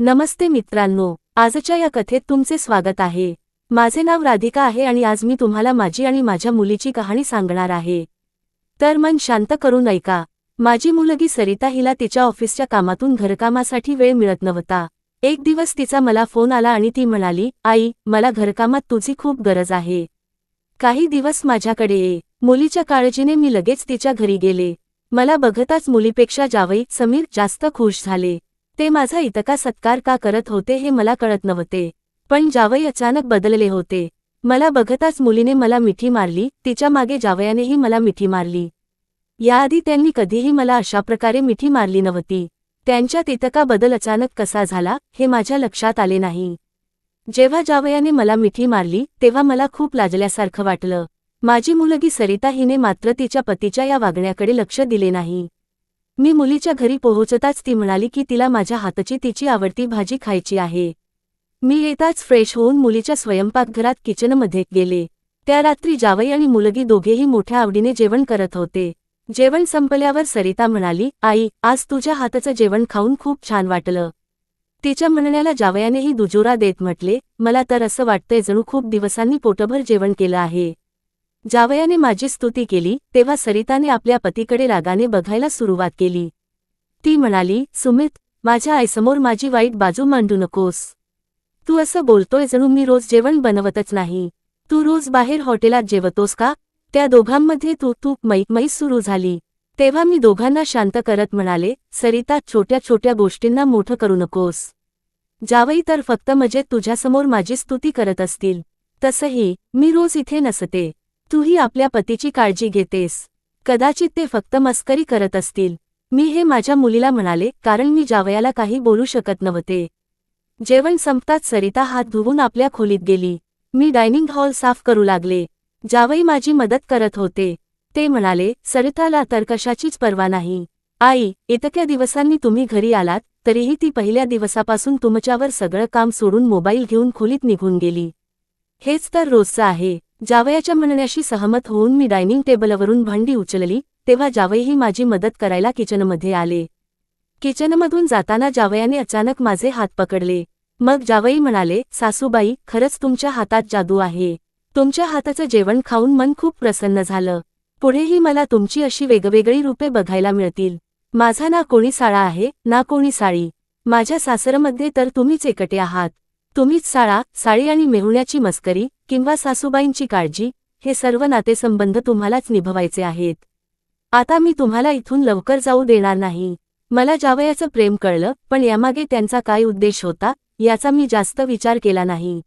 नमस्ते मित्रांनो आजच्या या कथेत तुमचे स्वागत आहे. माझे नाव राधिका आहे आणि आज मी तुम्हाला माझी आणि माझ्या मुलीची कहाणी सांगणार आहे. तर मन शांत करून ऐका. माझी मुलगी सरिता हिला तिच्या ऑफिसच्या कामातून घरकामासाठी वेळ मिळत नव्हता. एक दिवस तिचा मला फोन आला आणि ती म्हणाली आई मला घरकामात तुझी खूप गरज आहे. काही दिवस माझ्याकडे ये. मुलीच्या काळजीने मी लगेच तिच्या घरी गेले. मला बघताच मुलीपेक्षा जावई समीर जास्त खुश झाले. ते माझा इतका सत्कार का करत होते हे मला कळत नव्हते. पण जावई अचानक बदलले होते. मला बघताच मुलीने मला मिठी मारली तिच्यामागे जावयानेही मला मिठी मारली. याआधी त्यांनी कधीही मला अशा प्रकारे मिठी मारली नव्हती. त्यांच्यात इतका बदल अचानक कसा झाला हे माझ्या लक्षात आले नाही. जेव्हा जावयाने मला मिठी मारली तेव्हा मला खूप लाजल्यासारखं वाटलं. माझी मुलगी सरिता हिने मात्र तिच्या पतीच्या या वागण्याकडे लक्ष दिले नाही. मी मुलीच्या घरी पोहोचताच ती म्हणाली की तिला माझ्या हाताची तिची आवडती भाजी खायची आहे. मी येताच फ्रेश होऊन मुलीच्या स्वयंपाकघरात किचनमध्ये गेले. त्या रात्री जावई आणि मुलगी दोघेही मोठ्या आवडीने जेवण करत होते. जेवण संपल्यावर सरिता म्हणाली आई आज तुझ्या हाताचं जेवण खाऊन खूप छान वाटलं. तिच्या म्हणण्याला जावयानेही दुजोरा देत म्हटले मला तर असं वाटतंय जणू खूप दिवसांनी पोटभर जेवण केलं आहे. जावयाने माझी स्तुती केली तेव्हा सरिताने आपल्या पतीकडे रागाने बघायला सुरुवात केली. ती म्हणाली सुमित माझ्या आईसमोर माझी वाईट बाजू मांडू नकोस. तू असं बोलतोय जणू मी रोज जेवण बनवतच नाही. तू रोज बाहेर हॉटेलात जेवतोस का? त्या दोघांमध्ये तू तू मै सुरू झाली. तेव्हा मी दोघांना शांत करत म्हणाले सरिता छोट्या छोट्या गोष्टींना मोठं करू नकोस. जावई तर फक्त मजेत तुझ्यासमोर माझी स्तुती करत असतील तसंही मी रोज इथे नसते. तूही आपल्या पतीची काळजी घेतेस. कदाचित ते फक्त मस्करी करत असतील. मी हे माझ्या मुलीला म्हणाले कारण मी जावयाला काही बोलू शकत नव्हते. जेवण संपताच सरिता हात धुवून आपल्या खोलीत गेली. मी डायनिंग हॉल साफ करू लागले. जावई माझी मदत करत होते. ते म्हणाले सरिताला तर कशाचीच पर्वा नाही. आई इतक्या दिवसांनी तुम्ही घरी आलात तरीही ती पहिल्या दिवसापासून तुमच्यावर सगळं काम सोडून मोबाईल घेऊन खोलीत निघून गेली. हेच तर रोजचं आहे. जावयाच्या म्हणण्याशी सहमत होऊन मी डायनिंग टेबलवरून भांडी उचलली तेव्हा जावईही माझी मदत करायला किचनमध्ये आले. किचनमधून जाताना जावयाने अचानक माझे हात पकडले. मग जावई म्हणाले सासूबाई खरंच तुमच्या हातात जादू आहे. तुमच्या हाताचं जेवण खाऊन मन खूप प्रसन्न झालं. पुढेही मला तुमची अशी वेगवेगळी रूपे बघायला मिळतील. माझा ना कोणी साळा आहे ना कोणी साळी. माझ्या सासरमध्ये तर तुम्हीच एकटे आहात. तुम्हीच साळा साळी आणि मेहुण्याची मस्करी किंवा सासूबाईंची काळजी हे सर्व नातेसंबंध तुम्हालाच निभवायचे आहेत. आता मी तुम्हाला इथून लवकर जाऊ देणार नाही. मला जावयाचं प्रेम कळलं पण यामागे त्यांचा काय उद्देश होता याचा मी जास्त विचार केला नाही.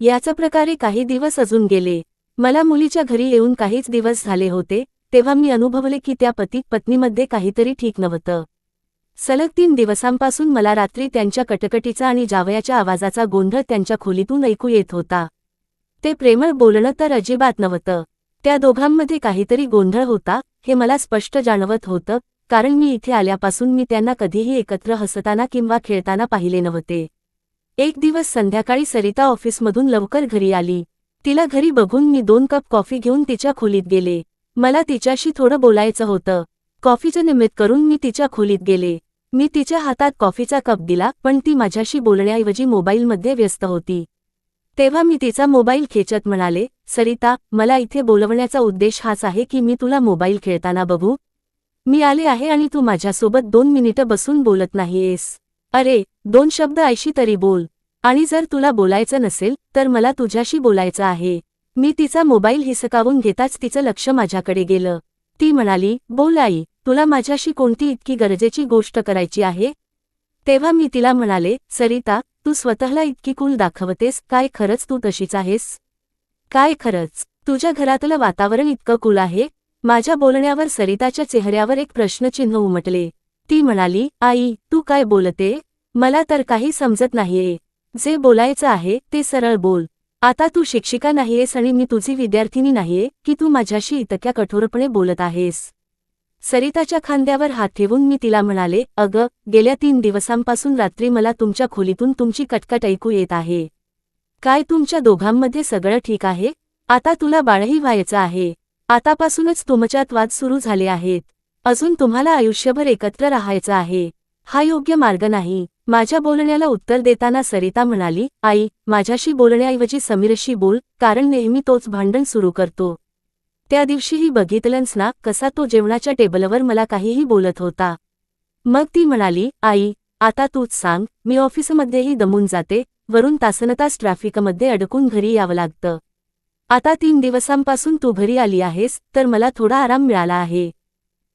याच प्रकारे काही दिवस अजून गेले. मला मुलीच्या घरी येऊन काहीच दिवस झाले होते तेव्हा मी अनुभवले की त्या पती पत्नीमध्ये काहीतरी ठीक नव्हतं. सलग तीन दिवसांपासून मला रात्री त्यांच्या कटकटीचा आणि जावयाच्या आवाजाचा गोंधळ त्यांच्या खोलीतून ऐकू येत होता. ते प्रेमळ बोलणं तर अजिबात नव्हतं. त्या दोघांमध्ये काहीतरी गोंधळ होता हे मला स्पष्ट जाणवत होतं कारण मी इथे आल्यापासून मी त्यांना कधीही एकत्र हसताना किंवा खेळताना पाहिले नव्हते. एक दिवस संध्याकाळी सरिता ऑफिसमधून लवकर घरी आली. तिला घरी बघून मी दोन कप कॉफी घेऊन तिच्या खोलीत गेले. मला तिच्याशी थोडं बोलायचं होतं. कॉफीचं निमित्त करून मी तिच्या खोलीत गेले. मी तिच्या हातात कॉफीचा कप दिला पण ती माझ्याशी बोलण्याऐवजी मोबाईलमध्ये व्यस्त होती. तेव्हा मी तिचा मोबाईल खेचत म्हणाले सरिता मला इथे बोलवण्याचा उद्देश हाच आहे की मी तुला मोबाईल खेळताना बघू. मी आले आहे आणि तू माझ्यासोबत दोन मिनिटं बसून बोलत नाहीयेस. अरे दोन शब्द ऐशी तरी बोल. आणि जर तुला बोलायचं नसेल तर मला तुझ्याशी बोलायचं आहे. मी तिचा मोबाईल हिसकावून घेताच तिचं लक्ष माझ्याकडे गेलं. ती म्हणाली बोल आई. तुला माझ्याशी कोणती इतकी गरजेची गोष्ट करायची आहे? तेव्हा मी तिला म्हणाले सरिता तू स्वतःला इतकी कुल दाखवतेस काय खरंच तू तशीच आहेस? काय खरंच? तुझ्या घरातलं वातावरण इतकं कुल आहे? माझ्या बोलण्यावर सरिताच्या चेहऱ्यावर एक प्रश्नचिन्ह उमटले. ती म्हणाली आई तू काय बोलते? मला तर काही समजत नाहीये. जे बोलायचं आहे ते सरळ बोल. आता तू शिक्षिका नाहीयेस आणि मी तुझी विद्यार्थिनी नाहीये की तू माझ्याशी इतक्या कठोरपणे बोलत आहेस? सरिताच्या खांद्यावर हात ठेवून मी तिला म्हणाले अग गेल्या तीन दिवसांपासून रात्री मला तुमच्या खोलीतून तुमची कटकट ऐकू येत आहे. काय तुमच्या दोघांमध्ये सगळं ठीक आहे? आता तुला बाळही व्हायचं आहे. आतापासूनच तुमच्यात वाद सुरू झाले आहेत. अजून तुम्हाला आयुष्यभर एकत्र राहायचं आहे. हा योग्य मार्ग नाही. माझ्या बोलण्याला उत्तर देताना सरिता म्हणाली आई माझ्याशी बोलण्याऐवजी समीरशी बोल कारण नेहमी तोच भांडण सुरू करतो. त्या दिवशीही बघितलंस ना कसा तो जेवणाच्या टेबलवर मला काहीही बोलत होता. मग ती म्हणाली आई आता तूच सांग मी ऑफिसमध्येही दमून जाते वरून तासनतास ट्रॅफिकमध्ये अडकून घरी यावं लागतं. आता तीन दिवसांपासून तू घरी आली आहेस तर मला थोडा आराम मिळाला आहे.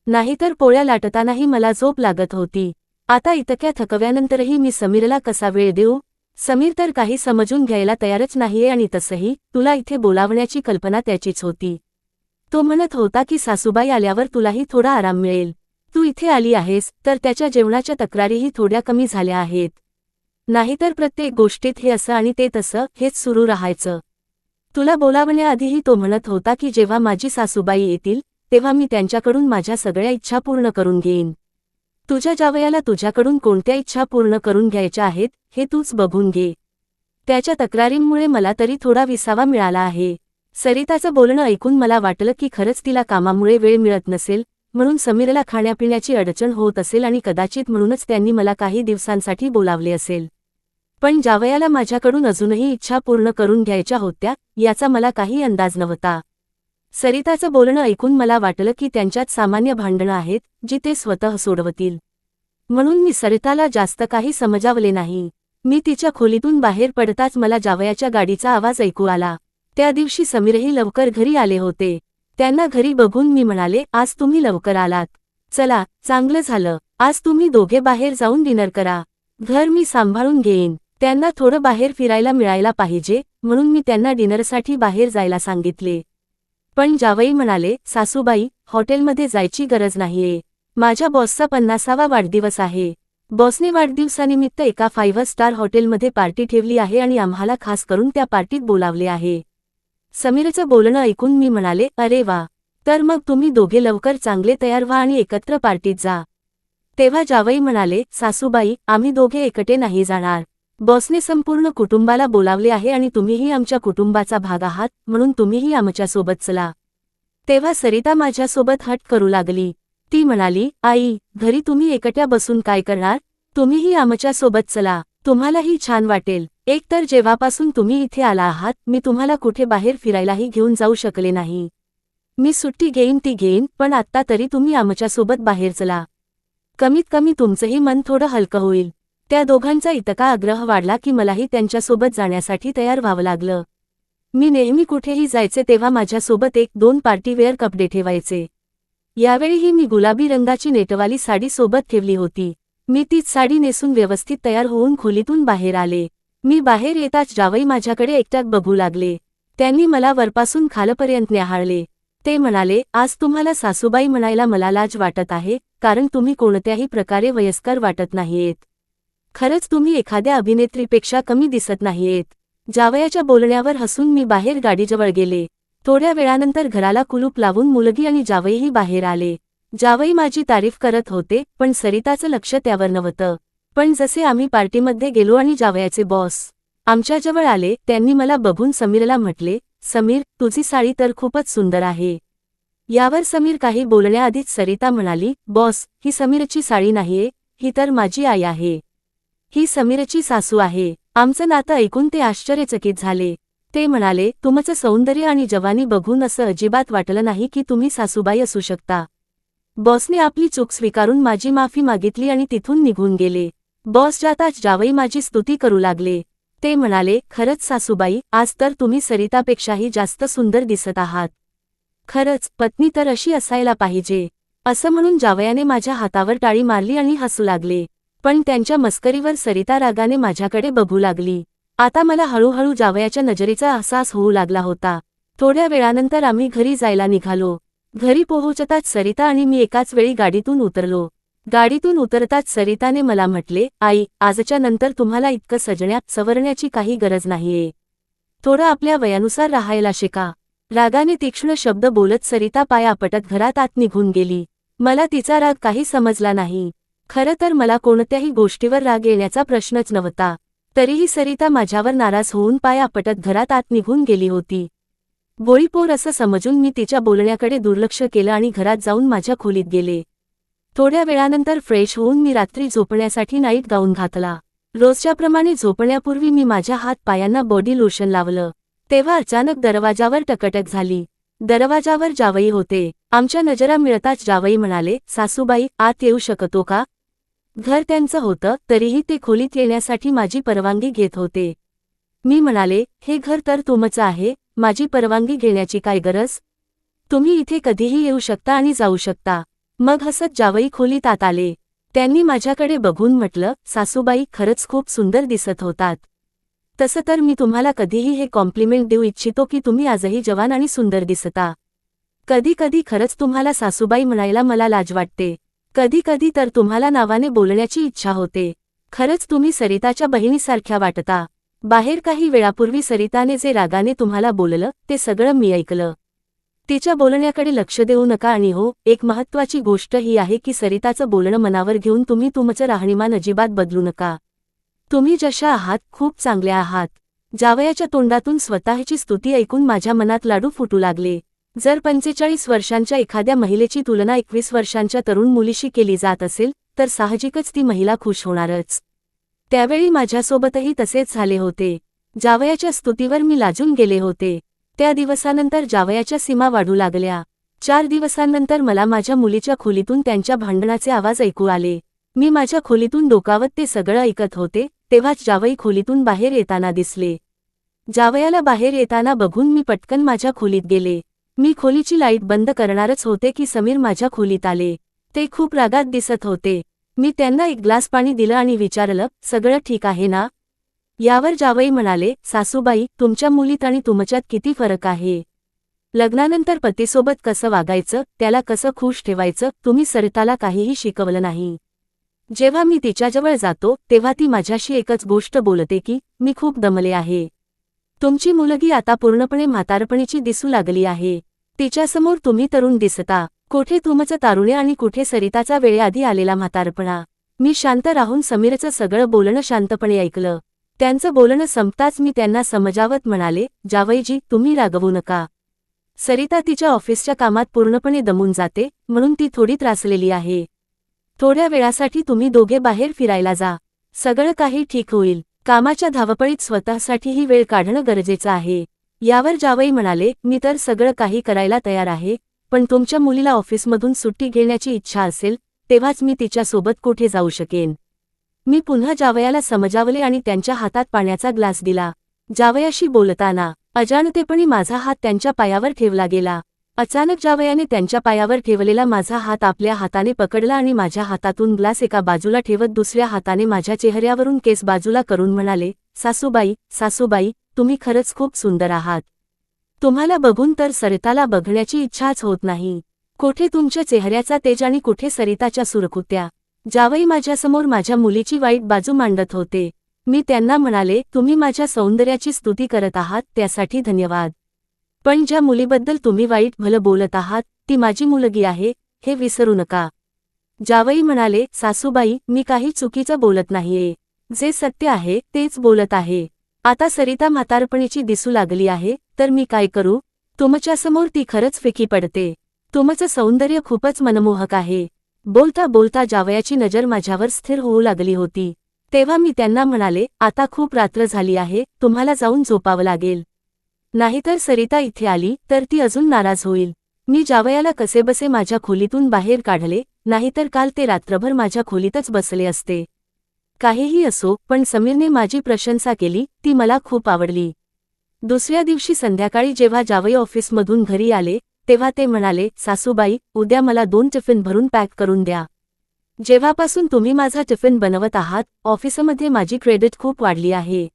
नाहीतर पोळ्या लाटतानाही मला झोप लागत होती. आता इतक्या थकव्यानंतरही मी समीरला कसा वेळ देऊ? समीर तर काही समजून घ्यायला तयारच नाहीये आणि तसंही तुला इथे बोलावण्याची कल्पना त्याचीच होती. तो म्हणत होता की सासूबाई आल्यावर तुलाही थोडा आराम मिळेल. तू इथे आली आहेस तर त्याच्या जेवणाच्या तक्रारीही थोड्या कमी झाल्या आहेत. नाहीतर प्रत्येक गोष्टीत हे असं आणि ते तसं हेच सुरू राहायचं. तुला बोलावण्याआधीही तो म्हणत होता की जेव्हा माझी सासूबाई येतील तेव्हा मी त्यांच्याकडून माझ्या सगळ्या इच्छा पूर्ण करून घेईन. तुझ्या जावयाला तुझ्याकडून कोणत्या इच्छा पूर्ण करून घ्यायच्या आहेत हे तूच बघून घे. त्याच्या तक्रारींमुळे मला तरी थोडा विसावा मिळाला आहे. सरिताचं बोलणं ऐकून मला वाटलं की खरंच तिला कामामुळे वेळ मिळत नसेल म्हणून समीरला खाण्यापिण्याची अडचण होत असेल आणि कदाचित म्हणूनच त्यांनी मला काही दिवसांसाठी बोलावले असेल. पण जावयाला माझ्याकडून अजूनही इच्छा पूर्ण करून घ्यायच्या होत्या याचा मला काही अंदाज नव्हता. सरिताचं बोलणं ऐकून मला वाटलं की त्यांच्यात सामान्य भांडणं आहेत जी ते स्वतः सोडवतील. म्हणून मी सरिताला जास्त काही समजावले नाही. मी तिच्या खोलीतून बाहेर पडताच मला जावयाच्या गाडीचा आवाज ऐकू आला. त्या दिवशी समीरही लवकर घरी आले होते. त्यांना घरी बघून मी म्हणाले आज तुम्ही लवकर आलात. चला चांगलं झालं. आज तुम्ही दोघे बाहेर जाऊन डिनर करा. घर मी सांभाळून घेईन. त्यांना थोडं बाहेर फिरायला मिळायला पाहिजे म्हणून मी त्यांना डिनरसाठी बाहेर जायला सांगितले. पण जावई म्हणाले सासूबाई हॉटेलमध्ये जायची गरज नाहीये. माझ्या बॉसचा पन्नासावा वाढदिवस आहे. बॉसने वाढदिवसानिमित्त एका फाईव्ह स्टार हॉटेलमध्ये पार्टी ठेवली आहे आणि आम्हाला खास करून त्या पार्टीत बोलावले आहे. समीरचं बोलणं ऐकून मी म्हणाले अरे वा. तर मग तुम्ही दोघे लवकर चांगले तयार व्हा आणि एकत्र पार्टीत जा. तेव्हा जावई म्हणाले सासूबाई आम्ही दोघे एकटे नाही जाणार. बॉसने संपूर्ण कुटुंबाला बोलावले आहे आणि तुम्हीही आमच्या कुटुंबाचा भाग आहात म्हणून तुम्हीही आमच्यासोबत चला. तेव्हा सरिता माझ्यासोबत हट करू लागली. ती म्हणाली आई घरी तुम्ही एकट्या बसून काय करणार? तुम्हीही आमच्यासोबत चला. तुम्हालाही छान वाटेल. एकतर जेव्हापासून तुम्ही इथे आला आहात मी तुम्हाला कुठे बाहेर फिरायलाही घेऊन जाऊ शकले नाही. मी सुट्टी घेईन ती घेईन पण आत्ता तरी तुम्ही आमच्यासोबत बाहेर चला. कमीत कमी तुमचंही मन थोडं हलकं होईल. त्या दोघांचा इतका आग्रह वाढला की मलाही त्यांच्यासोबत जाण्यासाठी तयार व्हावं लागलं. मी नेहमी कुठेही जायचे तेव्हा माझ्यासोबत एक दोन पार्टीवेअर कपडे ठेवायचे. यावेळीही मी गुलाबी रंगाची नेटवाली साडी सोबत ठेवली होती. मी तीच साडी नेसून व्यवस्थित तयार होऊन खोलीतून बाहेर आले. मी बाहेर येताच जावई माझ्याकडे एकट्यात बघू लागले. त्यांनी मला वरपासून खालपर्यंत न्याहाळले. ते म्हणाले आज तुम्हाला सासूबाई म्हणायला मला लाज वाटत आहे कारण तुम्ही कोणत्याही प्रकारे वयस्कर वाटत नाहीयेत. खरंच तुम्ही एखाद्या अभिनेत्रीपेक्षा कमी दिसत नाहीयेत. जावयाच्या बोलण्यावर हसून मी बाहेर गाडीजवळ गेले. थोड्या वेळानंतर घराला कुलूप लावून मुलगी आणि जावईही बाहेर आले. जावई माझी तारीफ करत होते पण सरिताचं लक्ष त्यावर नव्हतं. पण जसे आम्ही पार्टीमध्ये गेलो आणि जावयाचे बॉस आमच्याजवळ आले त्यांनी मला बघून समीरला म्हटले समीर तुझी साडी तर खूपच सुंदर आहे. यावर समीर काही बोलण्याआधीच सरिता म्हणाली बॉस ही समीरची साडी नाहीये ही तर माझी आई आहे. ही समीरची सासू आहे. आमचं नातं ऐकून ते आश्चर्यचकित झाले. ते म्हणाले तुमचं सौंदर्य आणि जवानी बघून असं अजिबात वाटलं नाही की तुम्ही सासूबाई असू शकता. बॉसने आपली चूक स्वीकारून माझी माफी मागितली आणि तिथून निघून गेले. बॉस जाताच जावई माझी स्तुती करू लागले. ते म्हणाले खरंच सासूबाई आज तर तुम्ही सरितापेक्षाही जास्त सुंदर दिसत आहात. खरंच पत्नी तर अशी असायला पाहिजे. असं म्हणून जावयाने माझ्या हातावर टाळी मारली आणि हसू लागले. पण त्यांच्या मस्करीवर सरिता रागाने माझ्याकडे बघू लागली. आता मला हळूहळू जावयाच्या नजरेचा अहसास होऊ लागला होता. थोड्या वेळानंतर आम्ही घरी जायला निघालो. घरी पोहोचताच सरिता आणि मी एकाच वेळी गाडीतून उतरलो. गाडीतून उतरताच सरिताने मला म्हटले आई आजच्या नंतर तुम्हाला इतकं सजण्यात सवरण्याची काही गरज नाहीये. थोडं आपल्या वयानुसार राहायला शिका. रागाने तीक्ष्ण शब्द बोलत सरिता पाया आपटत घरात आत निघून गेली. मला तिचा राग काही समजला नाही. खरं तर मला कोणत्याही गोष्टीवर राग येण्याचा प्रश्नच नव्हता. तरीही सरिता माझ्यावर नाराज होऊन पाया पटत घरात आत निघून गेली होती. बोळीपोर असं समजून मी तिच्या बोलण्याकडे दुर्लक्ष केलं आणि घरात जाऊन माझ्या खोलीत गेले. थोड्या वेळानंतर फ्रेश होऊन मी रात्री झोपण्यासाठी नाईट गाऊन घातला. रोजच्याप्रमाणे झोपण्यापूर्वी मी माझ्या हात पायांना बॉडी लोशन लावलं. तेव्हा अचानक दरवाजावर टकटक झाली. दरवाजावर जावई होते. आमच्या नजरा मिळताच जावई म्हणाले सासूबाई आत येऊ शकतो का? घर त्यांचं होतं तरीही ते खोलीत येण्यासाठी माझी परवानगी घेत होते. मी म्हणाले हे घर तर तुमचं आहे माझी परवानगी घेण्याची काय गरज? तुम्ही इथे कधीही येऊ शकता आणि जाऊ शकता. मग हसत जावई खोलीत आत आले. त्यांनी माझ्याकडे बघून म्हटलं सासूबाई खरंच खूप सुंदर दिसत होतात. तसं तर मी तुम्हाला कधीही हे कॉम्प्लिमेंट देऊ इच्छितो की तुम्ही आजही जवान आणि सुंदर दिसता. कधी कधी खरंच तुम्हाला सासूबाई म्हणायला मला लाज वाटते. कधी कधी तर तुम्हाला नावाने बोलण्याची इच्छा होते. खरंच तुम्ही सरिताच्या बहिणीसारख्या वाटता. बाहेर काही वेळापूर्वी सरिताने जे रागाने तुम्हाला बोललं ते सगळं मी ऐकलं. तिच्या बोलण्याकडे लक्ष देऊ नका आणि हो एक महत्वाची गोष्ट ही आहे की सरिताचं बोलणं मनावर घेऊन तुम्ही तुमचं राहणीमान अजिबात बदलू नका. तुम्ही जशा आहात खूप चांगल्या आहात. जावयाच्या तोंडातून स्वतःची स्तुती ऐकून माझ्या मनात लाडू फुटू लागले. जर पंचेचाळीस वर्षांच्या एखाद्या महिलेची तुलना एकवीस वर्षांच्या तरुण मुलीशी केली जात असेल तर साहजिकच ती महिला खुश होणारच. त्यावेळी माझ्यासोबतही तसेच झाले होते. जावयाच्या स्तुतीवर मी लाजून गेले होते. त्या दिवसानंतर जावयाच्या सीमा वाढू लागल्या. चार दिवसांनंतर मला माझ्या मुलीच्या खोलीतून त्यांच्या भांडणाचे आवाज ऐकू आले. मी माझ्या खोलीतून डोकावत ते सगळं ऐकत होते तेव्हाच जावई खोलीतून बाहेर येताना दिसले. जावयाला बाहेर येताना बघून मी पटकन माझ्या खोलीत गेले. मी खोलीची लाइट बंद करणारच होते की समीर माझ्या खोलीत आले. ते खूप रागात दिसत होते. मी त्यांना एक ग्लास पाणी दिलं आणि विचारलं सगळं ठीक आहे ना? यावर जावई म्हणाले सासूबाई तुमच्या मुलीत आणि तुमच्यात किती फरक आहे? लग्नानंतर पतीसोबत कसं वागायचं त्याला कसं खुश ठेवायचं तुम्ही सरिताला काहीही शिकवलं नाही. जेव्हा मी तिच्याजवळ जातो तेव्हा ती माझ्याशी एकच गोष्ट बोलते की मी खूप दमले आहे. तुमची मुलगी आता पूर्णपणे म्हातारपणीची दिसू लागली आहे. तिच्यासमोर तुम्ही तरुण दिसता. कोठे तुमचं तारुण्य आणि कुठे सरिताचा वेळेआधी आलेला म्हातारपणा. मी शांत राहून समीरचं सगळं बोलणं शांतपणे ऐकलं. त्यांचं बोलणं संपताच मी त्यांना समजावत म्हणाले जावईजी तुम्ही रागवू नका. सरिता तिच्या ऑफिसच्या कामात पूर्णपणे दमून जाते म्हणून ती थोडी त्रासलेली आहे. थोड्या वेळासाठी तुम्ही दोघे बाहेर फिरायला जा. सगळं काही ठीक होईल. कामाच्या धावपळीत स्वतःसाठीही वेळ काढणं गरजेचं आहे. यावर जावई म्हणाले मी तर सगळं काही करायला तयार आहे. पण तुमच्या मुलीला ऑफिसमधून सुट्टी घेण्याची इच्छा असेल तेव्हाच मी तिच्यासोबत कुठे जाऊ शकेन. मी पुन्हा जावयाला समजावले आणि त्यांच्या हातात पाण्याचा ग्लास दिला. जावयाशी बोलताना अजाणतेपणी माझा हात त्यांच्या पायावर ठेवला गेला. अचानक जावयाने त्यांच्या पायावर ठेवलेला माझा हात आपल्या हाताने पकडला आणि माझ्या हातातून ग्लास एका बाजूला ठेवत दुसऱ्या हाताने माझ्या चेहऱ्यावरून केस बाजूला करून म्हणाले सासूबाई सासूबाई तुम्ही खरंच खूप सुंदर आहात. तुम्हाला बघून तर सरिताला बघण्याची इच्छाच होत नाही. कोठे तुमच्या चेहऱ्याचा तेज आणि कुठे सरिताच्या सुरकुत्या जावई माझ्यासमोर माझ्या मुलीची वाईट बाजू मांडत होते. मी त्यांना म्हणाले तुम्ही माझ्या सौंदर्याची स्तुती करत आहात त्यासाठी धन्यवाद. पण ज्या मुलीबद्दल तुम्ही वाईट भलं बोलत आहात ती माझी मुलगी आहे हे विसरू नका जावई म्हणाले सासूबाई मी काही चुकीचं बोलत नाहीये. जे सत्य आहे तेच बोलत आहे. आता सरिता म्हातारपणीची दिसू लागली आहे तर मी काय करू? तुमच्यासमोर ती खरंच फिकी पडते. तुमचं सौंदर्य खूपच मनमोहक आहे. बोलता बोलता जावयाची नजर माझ्यावर स्थिर होऊ लागली होती. तेव्हा मी त्यांना म्हणाले आता खूप रात्र झाली आहे तुम्हाला जाऊन झोपावं लागेल. नाहीतर सरिता इथे आली तर ती अजून नाराज होईल. मी जावयाला कसेबसे माझ्या खोलीतून बाहेर काढले नाहीतर काल ते रात्रभर माझ्या खोलीतच बसले असते. काहीही असो पण समीरने माझी प्रशंसा केली ती मला खूप आवडली. दुसऱ्या दिवशी संध्याकाळी जेव्हा जावई ऑफिसमधून घरी आले तेव्हा ते म्हणाले सासूबाई उद्या मला दोन टिफिन भरून पॅक करून द्या. जेव्हापासून तुम्ही माझा टिफिन बनवत आहात ऑफिसमध्ये माझी क्रेडिट खूप वाढली आहे.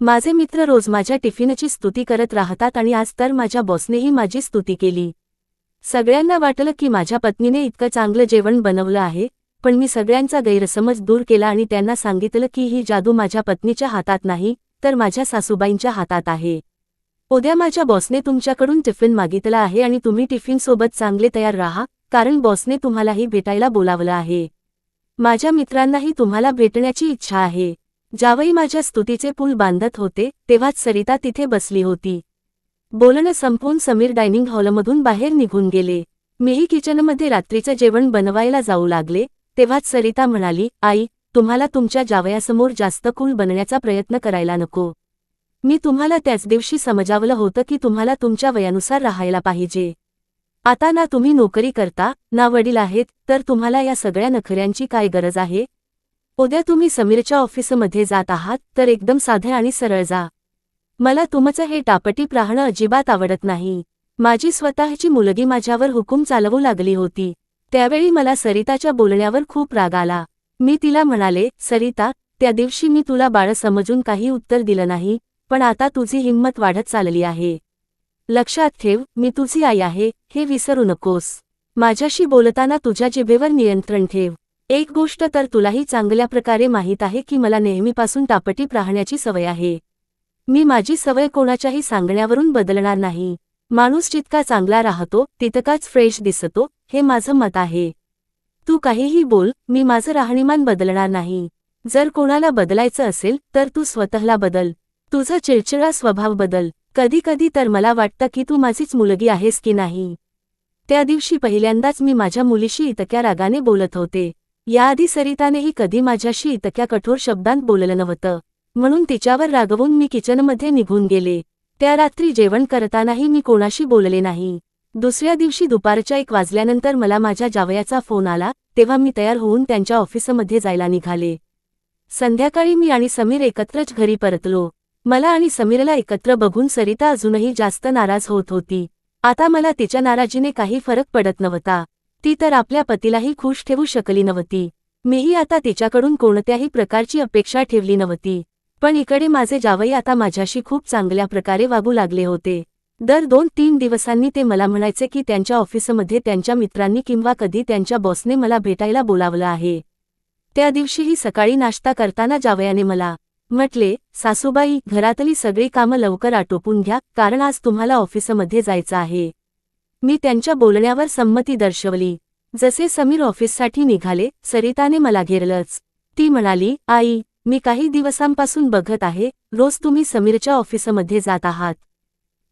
माझे मित्र रोज माझ्या टिफिनची स्तुती करत राहतात आणि आज तर माझ्या बॉसनेही माझी स्तुती केली. सगळ्यांना वाटलं की माझ्या पत्नीने इतकं चांगलं जेवण बनवलं आहे पण मी सगळ्यांचा गैरसमज दूर केला आणि त्यांना सांगितलं की ही जादू माझ्या पत्नीच्या हातात नाही तर माझ्या सासूबाईंच्या हातात आहे. उद्या माझ्या बॉसने तुमच्याकडून टिफिन मागितला आहे आणि तुम्ही टिफिनसोबत चांगले तयार राहा कारण बॉसने तुम्हालाही भेटायला बोलावलं आहे. माझ्या मित्रांनाही तुम्हाला भेटण्याची इच्छा आहे. जावई माझ्या स्तुतीचे पूल बांधत होते तेव्हाच सरिता तिथे बसली होती. बोलणं संपवून समीर डायनिंग हॉलमधून बाहेर निघून गेले. मीही किचनमध्ये रात्रीचं जेवण बनवायला जाऊ लागले तेव्हाच सरिता म्हणाली आई तुम्हाला तुमच्या जावयासमोर जास्त कूल बनण्याचा प्रयत्न करायला नको. मी तुम्हाला त्याच दिवशी समजावलं होतं की तुम्हाला तुमच्या वयानुसार राहायला पाहिजे. आता ना तुम्ही नोकरी करता ना वडील आहेत तर तुम्हाला या सगळ्या नखऱ्यांची काय गरज आहे? उद्या तुम्ही समीरच्या ऑफिसमध्ये जात आहात तर एकदम साधे आणि सरळ जा. मला तुमचं हे टापटीप राहणं अजिबात आवडत नाही. माझी स्वतःची मुलगी माझ्यावर हुकूम चालवू लागली होती. त्यावेळी मला सरिताच्या बोलण्यावर खूप राग आला. मी तिला म्हणाले सरिता त्या दिवशी मी तुला बाळ समजून काही उत्तर दिलं नाही पण आता तुझी हिंमत वाढत चालली आहे. लक्षात ठेव मी तुझी आई आहे हे विसरू नकोस. माझ्याशी बोलताना तुझ्या जिभेवर नियंत्रण ठेव. एक गोष्ट तर तुलाही चांगल्या प्रकारे माहीत आहे की मला नेहमीपासून टापटीप राहण्याची सवय आहे. मी माझी सवय कोणाच्याही सांगण्यावरून बदलणार नाही. माणूस जितका चांगला राहतो तितकाच फ्रेश दिसतो हे माझं मत आहे. तू काहीही बोल मी माझं राहणीमान बदलणार नाही. जर कोणाला बदलायचं असेल तर तू स्वतःला बदल. तुझा चिडचिडा स्वभाव बदल. कधी कधी तर मला वाटतं की तू माझीच मुलगी आहेस की नाही. त्या दिवशी पहिल्यांदाच मी माझ्या मुलीशी इतक्या रागाने बोलत होते. याआधी सरितानेही कधी माझ्याशी इतक्या कठोर शब्दांत बोललं नव्हतं. म्हणून तिच्यावर रागवून मी किचनमध्ये निघून गेले. त्या रात्री जेवण करतानाही मी कोणाशी बोलले नाही. दुसऱ्या दिवशी दुपारच्या एक वाजल्यानंतर मला माझ्या जावयाचा फोन आला तेव्हा मी तयार होऊन त्यांच्या ऑफिसमध्ये जायला निघाले. संध्याकाळी मी आणि समीर एकत्रच घरी परतलो. मला आणि समीरला एकत्र बघून सरिता अजूनही जास्त नाराज होत होती. आता मला तिच्या नाराजीने काही फरक पडत नव्हता. ती तर आपल्या पतीलाही खुश ठेवू शकली नव्हती. मीही आता तिच्याकडून कोणत्याही प्रकारची अपेक्षा ठेवली नव्हती. पण इकडे माझे जावई आता माझ्याशी खूप चांगल्या प्रकारे वागू लागले होते. दर दोन तीन दिवसांनी ते मला म्हणायचे की त्यांच्या ऑफिसमध्ये त्यांच्या मित्रांनी किंवा कधी त्यांच्या बॉसने मला भेटायला बोलावलं आहे. त्या दिवशीही सकाळी नाश्ता करताना जावयाने मला म्हटले सासूबाई घरातली सगळी कामं लवकर आटोपून घ्या कारण आज तुम्हाला ऑफिसमध्ये जायचं आहे. मी त्यांच्या बोलण्यावर संमती दर्शवली. जसे समीर ऑफिससाठी निघाले सरिताने मला घेरलंच. ती म्हणाली आई मी काही दिवसांपासून बघत आहे रोज तुम्ही समीरच्या ऑफिसमध्ये जात आहात.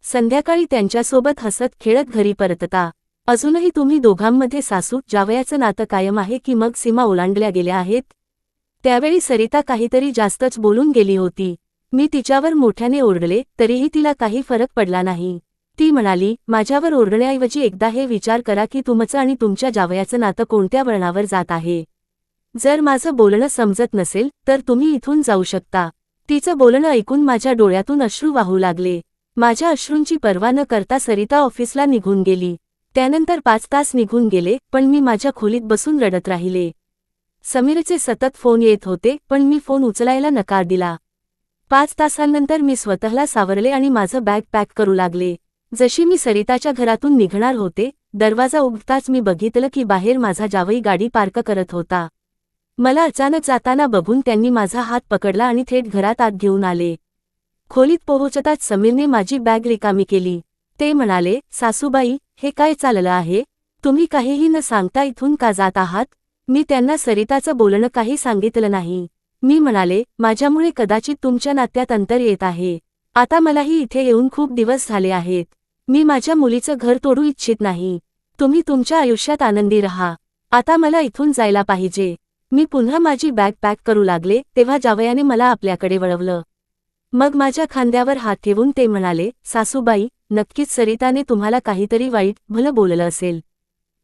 संध्याकाळी त्यांच्यासोबत हसत खेळत घरी परतता. अजूनही तुम्ही दोघांमध्ये सासू जावयाचं नातं कायम आहे की मग सीमा ओलांडल्या गेल्या आहेत? त्यावेळी सरिता काहीतरी जास्तच बोलून गेली होती. मी तिच्यावर मोठ्याने ओरडले तरीही तिला काही फरक पडला नाही. ती म्हणाली माझ्यावर ओरडण्याऐवजी एकदा हे विचार करा की तुमचं आणि तुमच्या जावयाचं नातं कोणत्या वळणावर जात आहे. जर माझं बोलणं समजत नसेल तर तुम्ही इथून जाऊ शकता. तिचं बोलणं ऐकून माझ्या डोळ्यातून अश्रू वाहू लागले. माझ्या अश्रूंची पर्वा न करता सरिता ऑफिसला निघून गेली. त्यानंतर पाच तास निघून गेले पण मी माझ्या खोलीत बसून रडत राहिले. समीरचे सतत फोन येत होते पण मी फोन उचलायला नकार दिला. पाच तासांनंतर मी स्वतःला सावरले आणि माझं बॅग पॅक करू लागले. जशी मी सरिताच्या घरातून निघणार होते दरवाजा उघडताच मी बघितलं की बाहेर माझा जावई गाडी पार्क करत होता. मला अचानक जाताना बघून त्यांनी माझा हात पकडला आणि थेट घरात आत घेऊन आले. खोलीत पोहोचताच समीरने माझी बॅग रिकामी केली. ते म्हणाले सासूबाई हे काय चाललं आहे? तुम्ही काहीही न सांगता इथून का जात आहात? मी त्यांना सरिताचं बोलणं काही सांगितलं नाही. मी म्हणाले माझ्यामुळे कदाचित तुमच्या नात्यात अंतर येत आहे. आता मलाही इथे येऊन खूप दिवस झाले आहेत. मी माझ्या मुलीचं घर तोडू इच्छित नाही. तुम्ही तुमच्या आयुष्यात आनंदी रहा. आता मला इथून जायला पाहिजे. मी पुन्हा माझी बॅग पॅक करू लागले तेव्हा जावयाने मला आपल्याकडे वळवलं. मग माझ्या खांद्यावर हात ठेवून ते म्हणाले सासूबाई नक्कीच सरिताने तुम्हाला काहीतरी वाईट भलं बोललं असेल.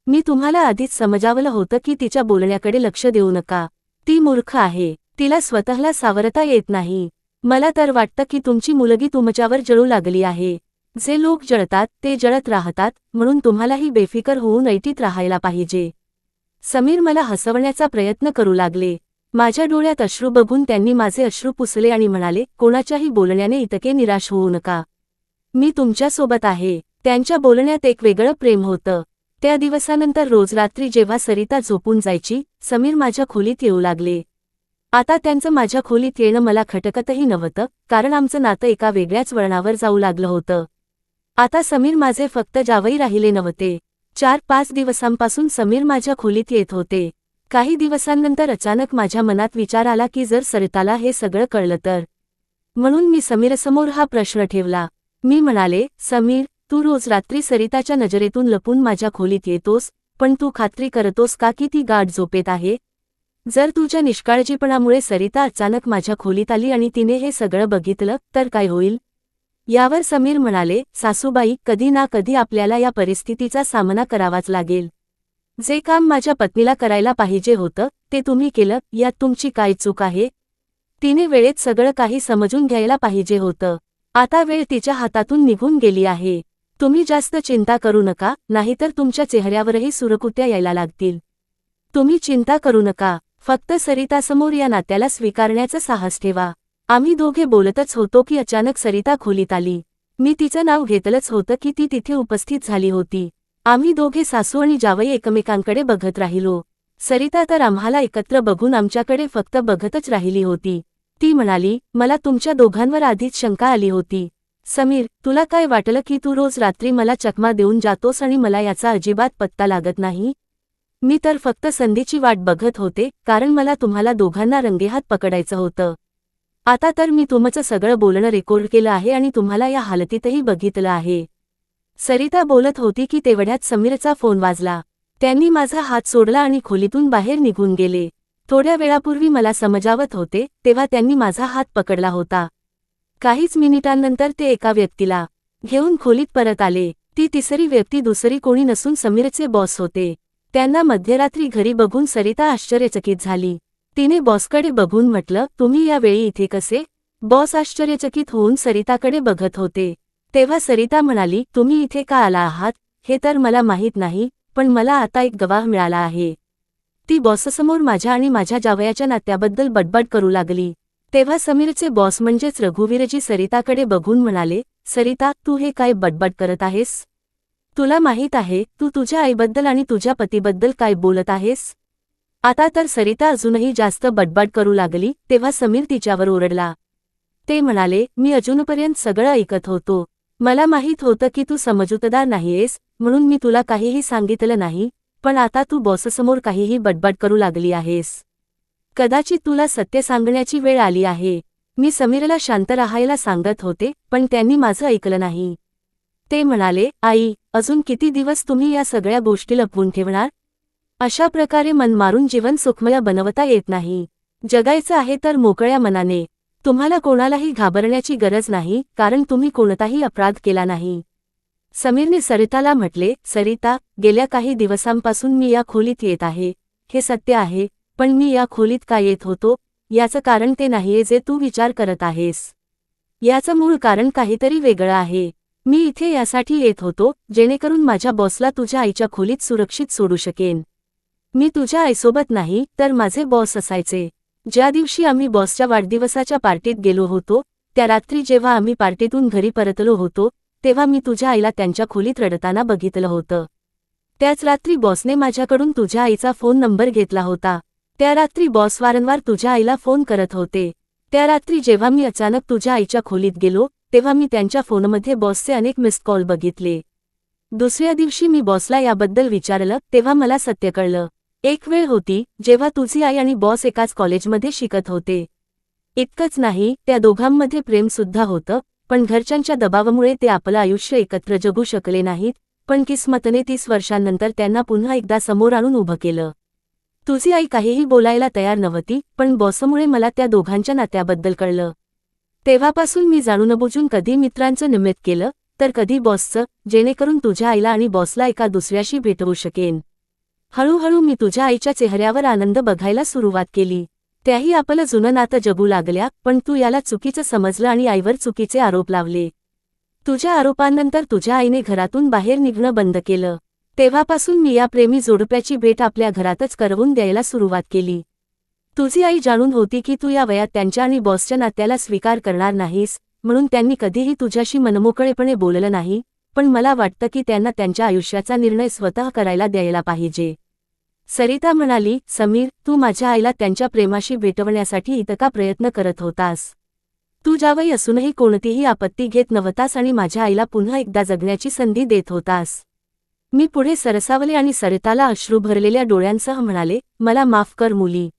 मी तुम्हाला आधीच समजावलं होतं की तिच्या बोलण्याकडे लक्ष देऊ नका. ती मूर्ख आहे. तिला स्वतःला सावरता येत नाही. मला तर वाटतं की तुमची मुलगी तुमच्यावर जळू लागली आहे. जे लोक जळतात ते जळत राहतात म्हणून तुम्हालाही बेफिकर होऊन ऐटीत राहायला पाहिजे. समीर मला हसवण्याचा प्रयत्न करू लागले. माझ्या डोळ्यात अश्रू बघून त्यांनी माझे अश्रू पुसले आणि म्हणाले कोणाच्याही बोलण्याने इतके निराश होऊ नका. मी तुमच्यासोबत आहे. त्यांच्या बोलण्यात एक वेगळं प्रेम होतं. त्या दिवसानंतर रोज रात्री जेव्हा सरिता झोपून जायची समीर माझ्या खोलीत येऊ लागले. आता त्यांचं माझ्या खोलीत येणं मला खटकतही नव्हतं कारण आमचं नातं एका वेगळ्याच वळणावर जाऊ लागलं होतं. आता समीर माझे फक्त जावई राहिले नव्हते. चार पाच दिवसांपासून समीर माझ्या खोलीत येत होते. काही दिवसांनंतर अचानक माझ्या मनात विचार आला की जर सरिताला हे सगळं कळलं तर. म्हणून मी समीरसमोर हा प्रश्न ठेवला. मी म्हणाले समीर तू रोज रात्री सरिताच्या नजरेतून लपून माझ्या खोलीत येतोस पण तू खात्री करतोस का की ती गाठ झोपेत आहे? जर तुझ्या निष्काळजीपणामुळे सरिता अचानक माझ्या खोलीत आली आणि तिने हे सगळं बघितलं तर काय होईल? यावर समीर म्हणाले सासूबाई कधी ना कधी आपल्याला या परिस्थितीचा सामना करावाच लागेल. जे काम माझ्या पत्नीला करायला पाहिजे होतं ते तुम्ही केलं यात तुमची काय चूक आहे? तिने वेळेत सगळं काही समजून घ्यायला पाहिजे होतं. आता वेळ तिच्या हातातून निघून गेली आहे. तुम्ही जास्त चिंता करू नका नाहीतर तुमच्या चेहऱ्यावरही सुरकुत्या यायला लागतील. तुम्ही चिंता करू नका फक्त सरितासमोर या नात्याला स्वीकारण्याचं साहस ठेवा. आम्ही दोघे बोलतच होतो की अचानक सरिता खोलीत आली. मी तिचं नाव घेतलंच होतं की ती तिथे उपस्थित झाली होती. आम्ही दोघे सासू आणि जावई एकमेकांकडे बघत राहिलो. सरिता तर आम्हाला एकत्र बघून आमच्याकडे फक्त बघतच राहिली होती. ती म्हणाली मला तुमच्या दोघांवर आधीच शंका आली होती. समीर तुला काय वाटलं की तू रोज रात्री मला चकमा देऊन जातोस आणि मला याचा अजिबात पत्ता लागत नाही? मी तर फक्त संधीची वाट बघत होते कारण मला तुम्हाला दोघांना रंगेहात पकडायचं होतं. आता तर मी तुमचं सगळं बोलणं रेकॉर्ड केलं आहे आणि तुम्हाला या हालतीतही बघितलं आहे. सरिता बोलत होती की तेवढ्यात समीरचा फोन वाजला. त्यांनी माझा हात सोडला आणि खोलीतून बाहेर निघून गेले. थोड्या वेळापूर्वी मला समजावत होते तेव्हा त्यांनी माझा हात पकडला होता. काहीच मिनिटांनंतर ते एका व्यक्तीला घेऊन खोलीत परत आले. ती तिसरी व्यक्ती दुसरी कोणी नसून समीरचे बॉस होते. त्यांना मध्यरात्री घरी बघून सरिता आश्चर्यचकित झाली. तिने बॉसकडे बघून म्हटलं तुम्ही यावेळी इथे कसे? बॉस आश्चर्यचकित होऊन सरिताकडे बघत होते. तेव्हा सरिता म्हणाली तुम्ही इथे का आला आहात? हे तर मला माहीत नाही पण मला आता एक गवाह मिळाला आहे. ती बॉससमोर माझ्या आणि माझ्या जावयाच्या नात्याबद्दल बडबड करू लागली. तेव्हा समीरचे बॉस म्हणजेच रघुवीरजी सरिताकडे बघून म्हणाले सरिता तू हे काय बडबड करत आहेस? तुला माहीत आहे तू तुझ्या आईबद्दल आणि तुझ्या पतीबद्दल काय बोलत आहेस? आता तर सरिता अजूनही जास्त बडबड करू लागली तेव्हा समीर तिच्यावर ओरडला. ते म्हणाले मी अजूनपर्यंत सगळं ऐकत होतो. मला माहीत होतं की तू समजूतदार नाहीयेस म्हणून मी तुला काहीही सांगितलं नाही पण आता तू बॉससमोर काहीही बडबड करू लागली आहेस. कदाचित तुला सत्य सांगण्याची वेळ आली आहे. मी समीरला शांत राहायला सांगत होते पण त्यांनी माझं ऐकलं नाही. ते म्हणाले आई अजून किती दिवस तुम्ही या सगळ्या गोष्टी लपवून ठेवणार? अशा प्रकारे मन मारून जीवन सुखमय बनवता येत नाही. जगायचं आहे तर मोकळ्या मनाने. तुम्हाला कोणालाही घाबरण्याची गरज नाही कारण तुम्ही कोणताही अपराध केला नाही. समीरने सरिताला म्हटले सरिता गेल्या काही दिवसांपासून मी या खोलीत येत आहे. हे सत्य आहे पण मी या खोलीत का येत होतो? याचं कारण ते नाहीये जे तू विचार करत आहेस. याचं मूळ कारण काहीतरी वेगळं आहे. मी इथे यासाठी येत होतो जेणेकरून माझ्या बॉसला तुझ्या आईच्या खोलीत सुरक्षित सोडू शकेन. मी तुझ्या आईसोबत नाही तर माझे बॉस असायचे. ज्या दिवशी आम्ही बॉसच्या वाढदिवसाच्या पार्टीत गेलो होतो त्या रात्री जेव्हा आम्ही पार्टीतून घरी परतलो होतो तेव्हा मी तुझ्या आईला त्यांच्या खोलीत रडताना बघितलं होतं. त्याच रात्री बॉसने माझ्याकडून तुझ्या आईचा फोन नंबर घेतला होता. त्या रात्री बॉस वारंवार तुझ्या आईला फोन करत होते. त्या रात्री जेव्हा मी अचानक तुझ्या आईच्या खोलीत गेलो तेव्हा मी त्यांच्या फोनमध्ये बॉसचे अनेक मिस्ड कॉल बघितले. दुसऱ्या दिवशी मी बॉसला याबद्दल विचारलं तेव्हा मला सत्य कळलं. एक वेळ होती जेव्हा तुझी आई आणि बॉस एकाच कॉलेजमध्ये शिकत होते. इतकंच नाही त्या दोघांमध्ये प्रेमसुद्धा होतं पण घरच्यांच्या दबावामुळे ते आपलं आयुष्य एकत्र जगू शकले नाहीत पण किस्मतने तीस वर्षांनंतर त्यांना पुन्हा एकदा समोर आणून उभं केलं. तुझी आई काहीही बोलायला तयार नव्हती पण बॉसमुळे मला त्या दोघांच्या नात्याबद्दल कळलं. तेव्हापासून मी जाणून बुजून कधी मित्रांचं निमित्त केलं तर कधी बॉसचं जेणेकरून तुझ्या आईला आणि बॉसला एका दुसऱ्याशी भेटवू शकेन. हळूहळू मी तुझ्या आईच्या चेहऱ्यावर आनंद बघायला सुरुवात केली. त्याही आपलं जुनं नातं जगू लागल्या पण तू याला चुकीचं समजलं आणि आईवर चुकीचे आरोप लावले. तुझ्या आरोपांनंतर तुझ्या आईने घरातून बाहेर निघणं बंद केलं. तेव्हापासून मी या प्रेमी जोडप्याची भेट आपल्या घरातच करवून द्यायला सुरुवात केली. तुझी आई जाणून होती की तू या वयात त्यांच्या आणि बॉसच्या नात्याला स्वीकार करणार नाहीस म्हणून त्यांनी कधीही तुझ्याशी मनमोकळेपणे बोललं नाही पण मला वाटतं की त्यांना त्यांच्या आयुष्याचा निर्णय स्वतः करायला द्यायला पाहिजे. सरिता म्हणाली समीर तू माझ्या आईला त्यांच्या प्रेमाशी भेटवण्यासाठी इतका प्रयत्न करत होतास. तू जावई असूनही कोणतीही आपत्ती घेत नव्हतास आणि माझ्या आईला पुन्हा एकदा जगण्याची संधी देत होतास. मी पुढे सरसावले आणि सरिताला अश्रू भरलेल्या डोळ्यांसह म्हणाले मला माफ कर मुली.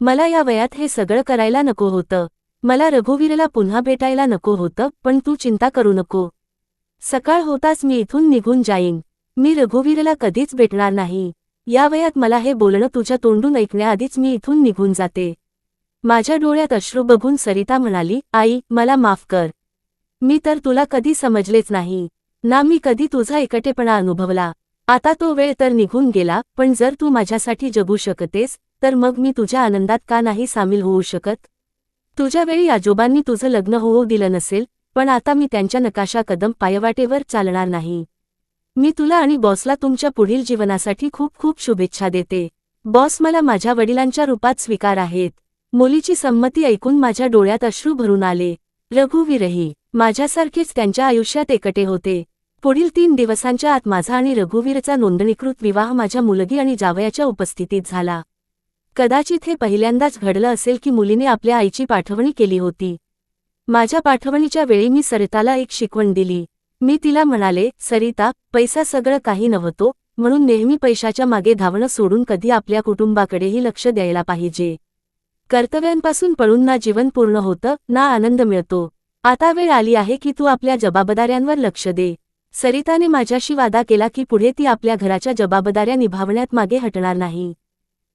मला या वयात हे सगळं करायला नको होतं. मला रघुवीरला पुन्हा भेटायला नको होतं पण तू चिंता करू नको. सकाळ होताच मी इथून निघून जाईन. मी रघुवीरला कधीच भेटणार नाही. या वयात मला हे बोलणं तुझ्या तोंडून ऐकण्याआधीच मी इथून निघून जाते. माझ्या डोळ्यात अश्रू बघून सरिता म्हणाली आई मला माफ कर. मी तर तुला कधी समजलेच नाही. ना मी कधी तुझा एकटेपणा अनुभवला. आता तो वेळ तर निघून गेला पण जर तू माझ्यासाठी जगू शकतेस तर मग मी तुझ्या आनंदात का नाही सामील होऊ शकत? तुझ्या वेळी आजोबांनी तुझं लग्न होऊ दिलं नसेल पण आता मी त्यांच्या नकाशा कदम पायवाटेवर चालणार नाही. मी तुला आणि बॉसला तुमच्या पुढील जीवनासाठी खूप खूप शुभेच्छा देते. बॉस मला माझ्या वडिलांच्या रूपात स्वीकार आहेत. मुलीची संमती ऐकून माझ्या डोळ्यात अश्रू भरून आले. रघुवीरही माझ्यासारखेच त्यांच्या आयुष्यात एकटे होते. पुढील तीन दिवसांच्या आत माझा आणि रघुवीरचा नोंदणीकृत विवाह माझ्या मुलगी आणि जावयाच्या उपस्थितीत झाला. कदाचित हे पहिल्यांदाच घडलं असेल की मुलीने आपल्या आईची पाठवणी केली होती. माझ्या पाठवणीच्या वेळी मी सरिताला एक शिकवण दिली. मी तिला म्हणाले सरिता पैसा सगळं काही नव्हतो म्हणून नेहमी पैशाच्या मागे धावणं सोडून कधी आपल्या कुटुंबाकडेही लक्ष द्यायला पाहिजे. कर्तव्यांपासून पळून ना जीवन पूर्ण होतं ना आनंद मिळतो. आता वेळ आली आहे की तू आपल्या जबाबदाऱ्यांवर लक्ष दे सरिताने माझ्याशी वादा केला की पुढे ती आपल्या घराच्या जबाबदाऱ्या निभावण्यात मागे हटणार नाही.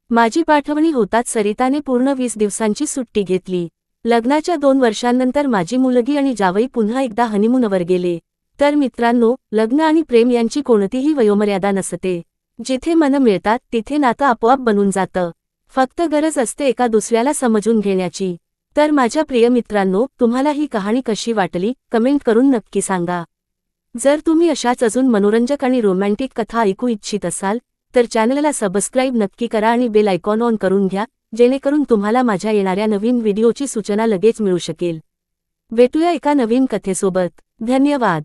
माझी पाठवणी होताच सरिताने पूर्ण वीस दिवसांची सुट्टी घेतली. लग्नाच्या दोन वर्षांनंतर माझी मुलगी आणि जावई पुन्हा एकदा हनीमूनवर गेले. तर मित्रांनो लग्न आणि प्रेम यांची कोणतीही वयोमर्यादा नसते. जिथे मन मिळतात तिथे नातं आपोआप बनून जातं. फक्त गरज असते एका दुसऱ्याला समजून घेण्याची. तर माझ्या प्रिय मित्रांनो तुम्हाला ही कहाणी कशी वाटली कमेंट करून नक्की सांगा. जर तुम्ही अशाच अजून मनोरंजक आणि रोमॅन्टिक कथा ऐकू इच्छित असाल तर चॅनलला सबस्क्राईब नक्की करा आणि बेल आयकॉन ऑन करून घ्या जेणेकरून तुम्हाला माझ्या येणाऱ्या नवीन व्हिडिओची सूचना लगेच मिळू शकेल. भेटूया एका नवीन कथेसोबत. धन्यवाद.